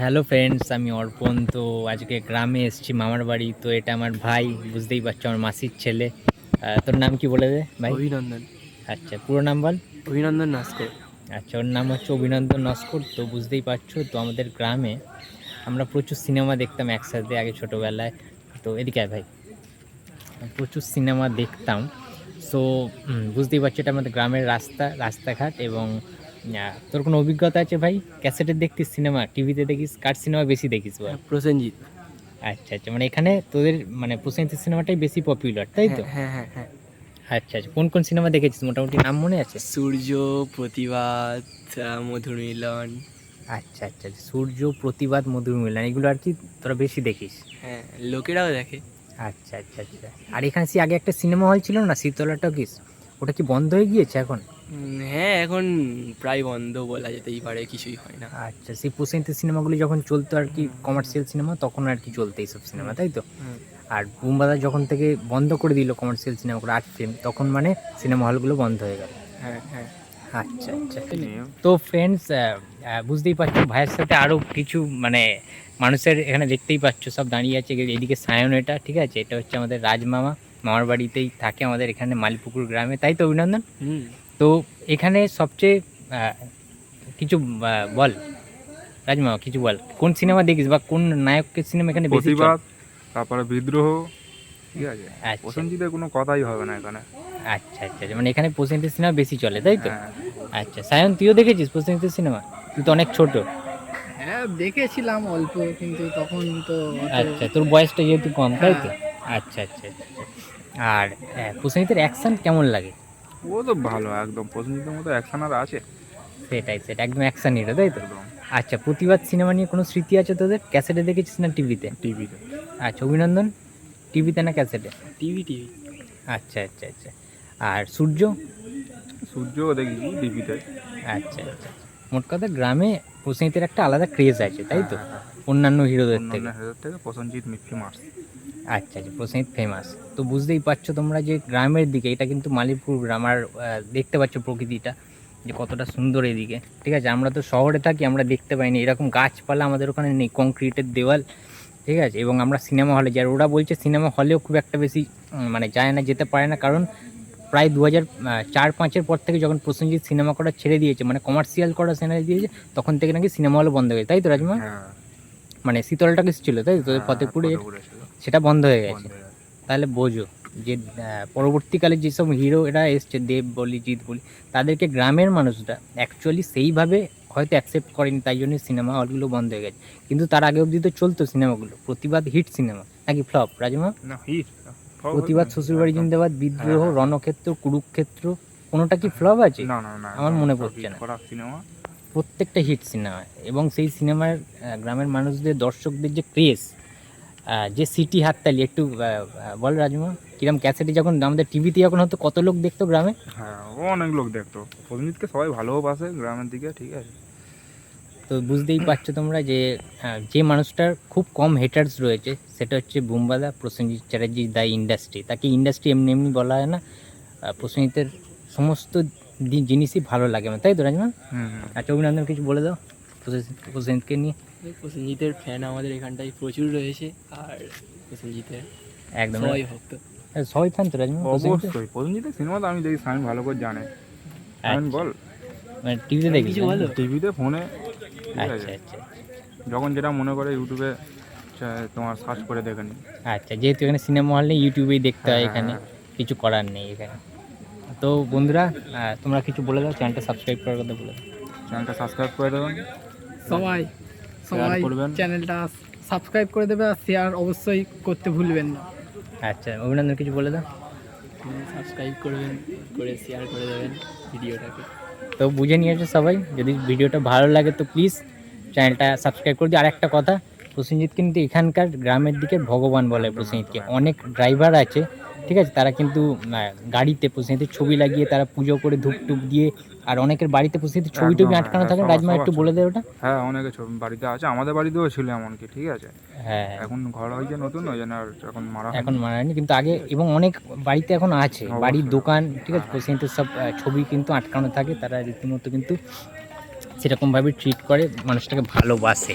Hello friends আমি অর্পণ। তো আজকে গ্রামে এসেছি মামার বাড়ি। তো এটা আমার ভাই বুঝতেই পারছ আমার মাসির ছেলে। তোর নাম কি বলে দে ভাই? অভিনন্দন। আচ্ছা পুরো নাম বল। অভিনন্দন নাস্কর। আচ্ছা ওর নাম হচ্ছে অভিনন্দন নস্কর। তো বুঝতেই পারছ তো আমাদের গ্রামে আমরা প্রচুর সিনেমা দেখতাম একসাথে আগে ছোটোবেলায়। তো এদিকে ভাই। প্রচুর সিনেমা দেখতাম। সো বুঝতেই পারছ এটা আমাদের গ্রামের রাস্তা রাস্তাঘাট এবং তোর কোনো অভিজ্ঞতা আছে ভাই? ক্যাসেটে দেখতিস সিনেমা টিভিতে দেখিস কার সিনেমা বেশি দেখিস ভাই প্রসেনজিৎ। আচ্ছা আচ্ছা মানে এখানে তোদের মানে প্রসেনজিৎ সিনেমাটাই বেশি পপুলার তাই তো? হ্যাঁ হ্যাঁ হ্যাঁ আচ্ছা আচ্ছা কোন কোন সিনেমা দেখেছিস? মোটামুটি নাম মনে আছে? সূর্য প্রতিবাদ মধুর মিলন আচ্ছা আচ্ছা আচ্ছা। সূর্য প্রতিবাদ মধুর মিলন এগুলো আর কি তোরা বেশি দেখিস? হ্যাঁ লোকেরাও দেখে। আচ্ছা আচ্ছা আচ্ছা আর এখানে সে আগে একটা সিনেমা হল ছিল না শীতলা টকিস ওটা কি বন্ধ হয়ে গিয়েছে এখন? হ্যাঁ এখন প্রায় বন্ধ বলা যেতেই পারে কিছুই হয় না। আচ্ছা সেই প্রসেনজিৎ সিনেমাগুলি যখন চলতো আর কি কমার্শিয়াল সিনেমা তখন আর কি চলতো এইসব সিনেমা তাই তো? আর বুমবাদা যখন থেকে বন্ধ করে দিল কমার্শিয়াল সিনেমাগুলো আর্ট ফিল্ম তখন মানে সিনেমা হলগুলো বন্ধ হয়ে গেল। হ্যাঁ হ্যাঁ। আচ্ছা আচ্ছা। তো ফ্রেন্ডস বুঝতেই পারছ ভাইয়ের সাথে আরও কিছু মানে মানুষের এখানে দেখতেই পাচ্ছ সব দাঁড়িয়ে আছে এদিকে সায়ন এটা ঠিক আছে? এটা হচ্ছে আমাদের রাজমামা মামার বাড়িতেই থাকে আমাদের এখানে মালিপুকুর গ্রামে তাই তো অভিনন্দন? হুম। তো এখানে সবচেয়ে কিছু বল রাজমা কিছু বল। কোন সিনেমা দেখিস বা কোন নায়কের সিনেমা এখানে বেশি? প্রতিবাদ তারপরে বিদ্রোহ ঠিক আছে? আচ্ছা। প্রসেনজিতের কোনো কথাই হবে না এখানে। আচ্ছা আচ্ছা আচ্ছা, মানে এখানে প্রসেনজিতের সিনেমা বেশি চলে তাই তো? হ্যাঁ। আচ্ছা সায়ন তুইও দেখেছিস প্রসেনজিতের সিনেমা? তুই তো অনেক ছোট। হ্যাঁ দেখেছিলাম অল্প কিন্তু তখন তো আচ্ছা তোর বয়সটা যেহেতু কম তাই তো? আচ্ছা আচ্ছা আচ্ছা আচ্ছা। আর হ্যাঁ, প্রসেনজিতের অ্যাকশন কেমন লাগে? ও তো ভালো একদম। প্রসেনজিতের মতো অ্যাকশন আর আছে। সেটাই সেটা একদম অ্যাকশন হিরো তাই তো? আচ্ছা প্রতিবাদ সিনেমা নিয়ে কোনো স্মৃতি আছে তোদের? ক্যাসেটে দেখেছিস না টিভিতে? টিভিতে আচ্ছা অভিনন্দন। টিভিতে না ক্যাসেটে টিভি টিভি। আচ্ছা আচ্ছা আচ্ছা। আর সূর্য? সূর্যও দেখি টিভিতে। আচ্ছা আচ্ছা মোট কথা গ্রামে প্রসেনজিতের একটা আলাদা ক্রেজ আছে তাই তো? হ্যাঁ, অন্যান্য হিরোদের থেকে। থেকে প্রসেনজিৎ মিফি মার্স আচ্ছা আচ্ছা প্রসেনজিৎ ফেমাস তো বুঝতেই পারছ তোমরা যে গ্রামের দিকে এটা কিন্তু মালিপুর গ্রাম আর দেখতে পাচ্ছ প্রকৃতিটা যে কতটা সুন্দর এদিকে। ঠিক আছে আমরা তো শহরে থাকি আমরা দেখতে পাইনি। এরকম গাছপালা আমাদের ওখানে নেই কংক্রিটের দেওয়াল ঠিক আছে? এবং আমরা সিনেমা হলে যাই। ওরা বলছে সিনেমা হলেও খুব একটা বেশি মানে যায় না যেতে পারে না। কারণ প্রায় দু হাজার চার পাঁচের পর থেকে যখন প্রসেনজিৎ সিনেমা করা ছেড়ে দিয়েছে মানে কমার্শিয়াল করা সিনেমা দিয়েছে তখন থেকে নাকি সিনেমা হলে বন্ধ হয়ে তাই তো রাজমা? হ্যাঁ। মানে শীতলটা কিছু ছিল তাই তো? হ্যাঁ, ফতেপুরে। সেটা বন্ধ হয়ে গেছে। তাহলে বোঝো যে পরবর্তীকালে যেসব হিরো এরা এসছে দেব বলি জিৎ বলি তাদেরকে গ্রামের মানুষরা অ্যাকচুয়ালি সেইভাবে হয়তো অ্যাকসেপ্ট করেনি তাই জন্য সিনেমা হলগুলো বন্ধ হয়ে গেছে। কিন্তু তার আগে অবধি তো চলতো সিনেমাগুলো প্রতিবাদ হিট সিনেমা নাকি ফ্লপ রাজমা? না হিট প্রতিবাদ শ্বশুরবাড়ি জিন্দাবাদ বিদ্রোহ হ্যাঁ। রণক্ষেত্র কুরুক্ষেত্র কোনোটা কি ফ্লপ আছে? না না না আমার মনে পড়ছে না। সিনেমা প্রত্যেকটা হিট সিনেমা এবং সেই সিনেমার গ্রামের মানুষদের দর্শকদের যে ক্রেজ যে সিটি হাততালি একটু বল রাজমা কিরম ক্যাসেটে যখন আমাদের টিভিতে যখন হতো কত লোক দেখতো গ্রামে? হ্যাঁ অনেক লোক দেখতো। প্রসেনজিৎকে সবাই ভালোবাসে গ্রামের দিকে ঠিক আছে। তো বুঝতেই পারছ তোমরা যে যে মানুষটার খুব কম হেটার্স রয়েছে সেটা হচ্ছে বুম্বাদা প্রসেনজিৎ চ্যাটার্জি দ্য ইন্ডাস্ট্রি তাকে ইন্ডাস্ট্রি এমনি এমনি বলা হয় না। প্রসেনজিতের সমস্ত জিনিসই ভালো লাগে। আমার তাই তো রাজমা? হুম হুম। আচ্ছা অভিনন্দন কিছু বলে দাও। প্রসেনজিৎকে নিয়ে। প্রসেনজিতের ফ্যান আমাদের এখানটায় প্রচুর রয়েছে আর প্রসেনজিতের একদম। সবাই ভক্ত। হ্যাঁ, সবাই ফ্যান তো রাজমা অবশ্যই প্রসেনজিতের সিনেমা তো আমি দেখি আমি ভালো করে জানে। আমি আচ্ছা, বল। মানে টিভিতে দেখি কিছু টিভিতে ফোনে আচ্ছা আচ্ছা যখন যেটা মনে করে ইউটিউবে তোমার সার্চ করে দেখে নি আচ্ছা যেহেতু এখানে সিনেমা হল নেই ইউটিউবেই দেখতে হয় হ্যাঁ, এখানে হ্যাঁ। কিছু করার নেই এখানে। তো বন্ধুরা তোমরা কিছু বলে দাও চ্যানেলটা সাবস্ক্রাইব করার কথা বলে দাও। চ্যানেলটা সাবস্ক্রাইব করে দেবেন। সবাই সবাই চ্যানেলটা সাবস্ক্রাইব করে দেবে আর শেয়ার অবশ্যই করতে ভুলবেন না। আচ্ছা অভিনন্দন কিছু বলে দাও। সাবস্ক্রাইব করবেন করে শেয়ার করে দেবেন ভিডিওটাকে। তো বুঝে নিয়েছো সবাই যদি ভিডিওটা ভালো লাগে তো প্লিজ চ্যানেলটা সাবস্ক্রাইব করে দিও। আর একটা কথা প্রসেনজিৎ কিন্তু এখানকার গ্রামের দিকে ভগবান বলে প্রসেনজিৎকে। অনেক ড্রাইভার আছে ঠিক আছে? তারা কিন্তু গাড়িতে প্রসেনজিতের ছবি লাগিয়ে তারা পুজো করে ধূপ টুপ দিয়ে আর অনেকের বাড়িতে প্রসেনজিতের ছবি টবি আটকানো হ্যাঁ, থাকে রাজমা একটু বলে দেয় ওটা। হ্যাঁ অনেকে ছবি বাড়িতে আছে আমাদের বাড়িতেও ছিল এমনকি ঠিক আছে? হ্যাঁ এখন ঘর হয়েছে নতুন ওই জন্য আর এখন মারা এখন মারা হয়নি কিন্তু আগে এবং অনেক বাড়িতে এখন আছে। বাড়ির দোকান ঠিক আছে? হ্যাঁ। প্রসেনজিতের সব ছবি কিন্তু আটকানো থাকে তারা রীতিমতো কিন্তু সেরকমভাবে ট্রিট করে মানুষটাকে ভালোবাসে।